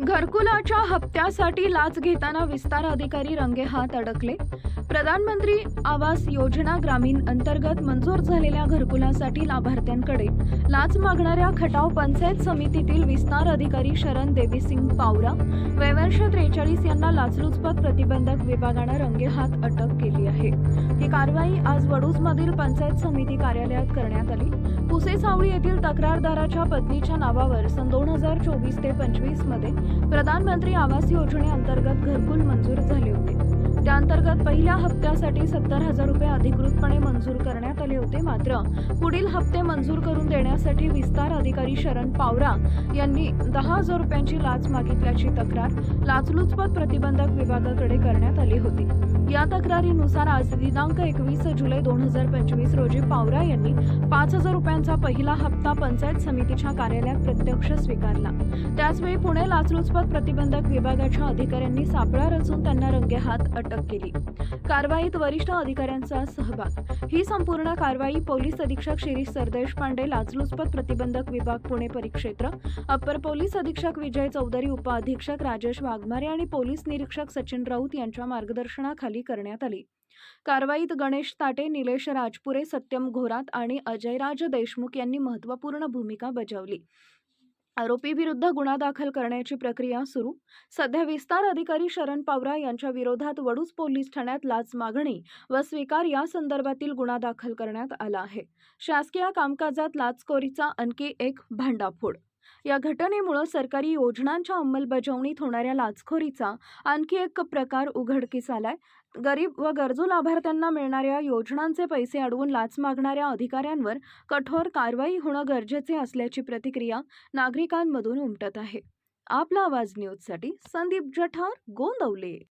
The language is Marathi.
घरकुलाच्या हप्त्यासाठी लाच घेताना विस्तार अधिकारी रंगेहात अडकले. प्रधानमंत्री आवास योजना ग्रामीण अंतर्गत मंजूर झालेल्या घरकुलासाठी लाभार्थ्यांकडे लाच मागणाऱ्या खटाव पंचायत समितीतील विस्तार अधिकारी शरण देवीसिंग पावरा वैवर्ष त्रेचाळीस यांना लाचलुचपत प्रतिबंधक विभागानं रंगेहात अटक केली आहे. ही कारवाई आज वडूजमधील पंचायत समिती कार्यालयात करण्यात आली. पुसे सावळी येथील तक्रारदाराच्या पत्नीच्या नावावर सन दोन हजार चोवीस ते पंचवीसमध्ये प्रधानमंत्री आवास योजनेअंतर्गत घरकुल मंजूर झाले होते. त्याअंतर्गत पहिल्या हप्त्यासाठी सत्तर हजार रुपये अधिकृतपणे मंजूर करण्यात आले होते मात्र पुढील हप्ते मंजूर करून देण्यासाठी विस्तार अधिकारी शरण पावरा यांनी दहा हजार रुपयांची लाच मागितल्याची तक्रार लाचलुचपत प्रतिबंधक विभागाकडे करण्यात आली होती. या तक्रारीनुसार आज दिनांक एकवीस जुलै दोन हजार पंचवीस रोजी पावरा यांनी पाच हजार रुपयांचा पहिला हप्ता पंचायत समितीच्या कार्यालयात प्रत्यक्ष स्वीकारला. त्याचवेळी पुणे लाचलुचपत प्रतिबंधक विभागाच्या अधिकाऱ्यांनी सापळा रचून त्यांना रंगेहात अटक केली. कारवाईत वरिष्ठ अधिकाऱ्यांचा सहभाग. ही संपूर्ण कारवाई पोलीस अधीक्षक शिरीष सरदेशपांडे लाचलुचपत प्रतिबंधक विभाग पुणे परिक्षेत्र अप्पर पोलीस अधीक्षक विजय चौधरी उपअधीक्षक राजेश वाघमारे आणि पोलीस निरीक्षक सचिन राऊत यांच्या मार्गदर्शनाखाली करण्यात आली. कारवाईत गणेश ताटे निलेश राजपुरे सत्यम घोरात आणि अजयराज देशमुख यांनी महत्त्वपूर्ण भूमिका बजावली. आरोपीविरुद्ध गुन्हा दाखल करण्याची प्रक्रिया सुरू. सध्या विस्तार अधिकारी शरण पावरा यांच्या विरोधात वडूज पोलीस ठाण्यात लाच मागणी व स्वीकार या संदर्भातील गुन्हा दाखल करण्यात आला आहे. शासकीय कामकाजात लाचखोरीचा आणखी एक भांडाफोड या घटनेमुळं सरकारी योजनांच्या अंमलबजावणीत होणाऱ्या लाचखोरीचा आणखी एक प्रकार उघडकीस आलाय. गरीब व गरजू लाभार्थ्यांना मिळणाऱ्या योजनांचे पैसे अडवून लाच मागणाऱ्या अधिकाऱ्यांवर कठोर कारवाई होणं गरजेचे असल्याची प्रतिक्रिया नागरिकांमधून उमटत आहे. आपला आवाज न्यूजसाठी संदीप जठार गोंदवले.